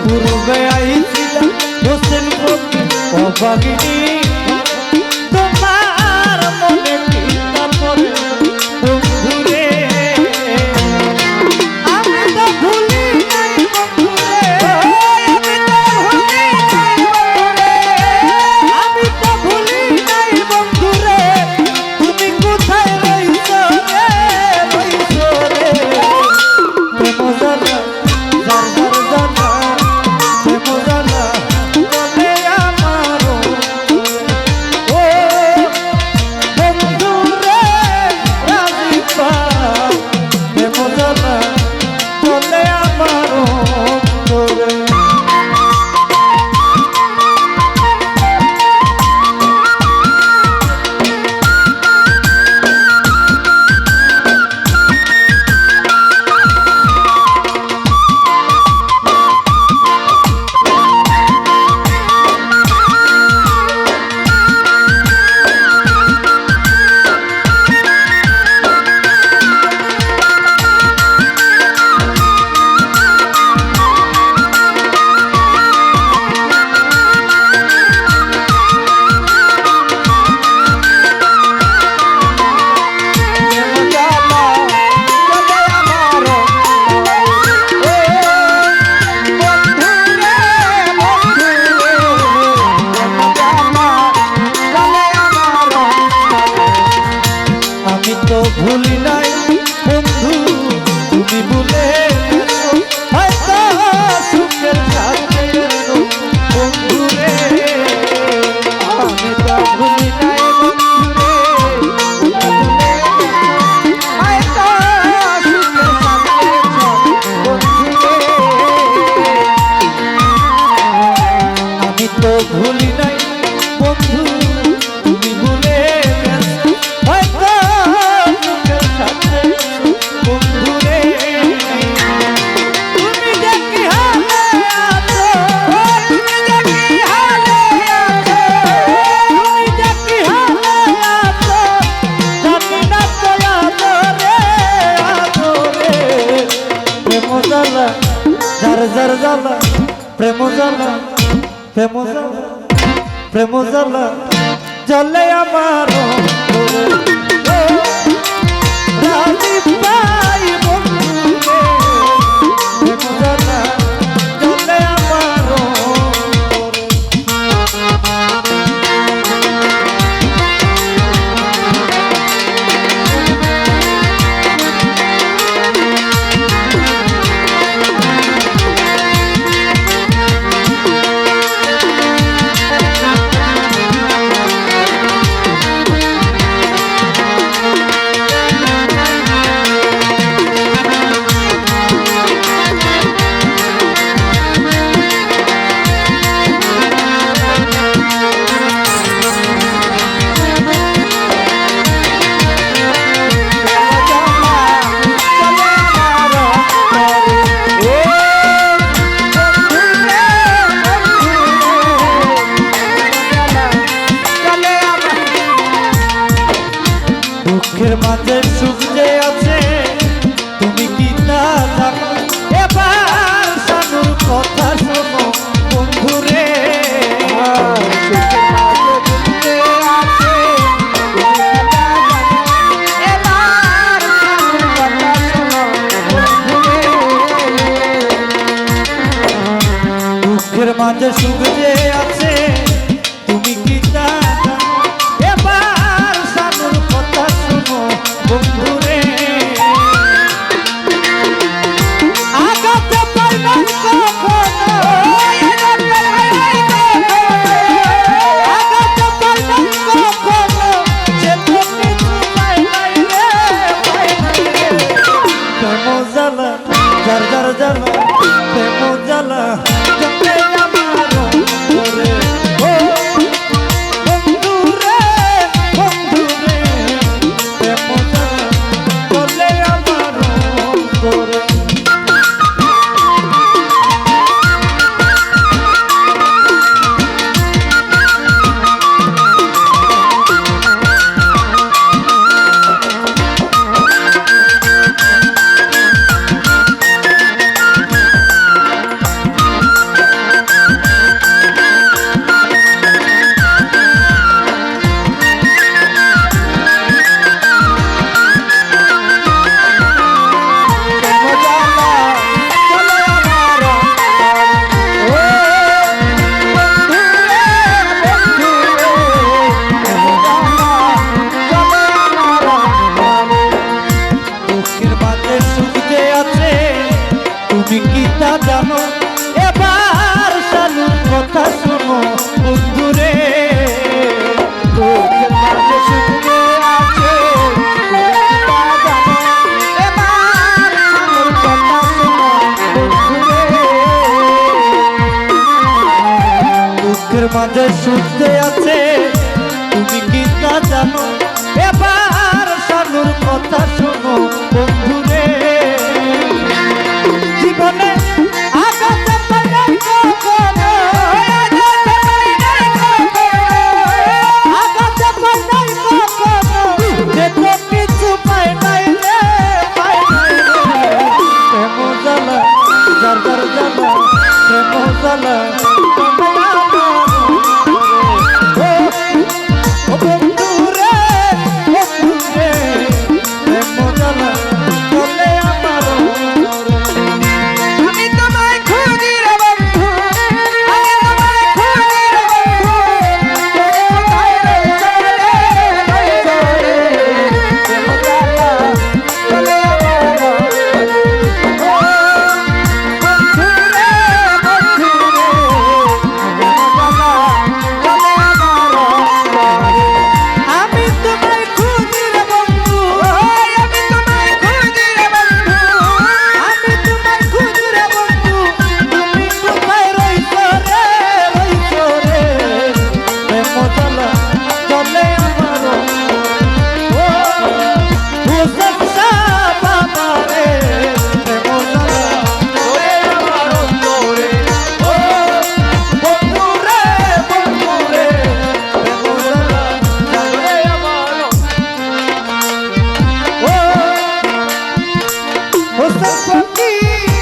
পূর্বে আইছিলাম হোসেন কবাগিনী ভুল প্রেম প্রেম জ্বালা জলে আমার রানী দুঃখের মাঝে সুখ যে আছে তুমি কি তা সুখ শুনতে আছে। তুমি কি না জানো? এবার সানুর কথা শোনো। की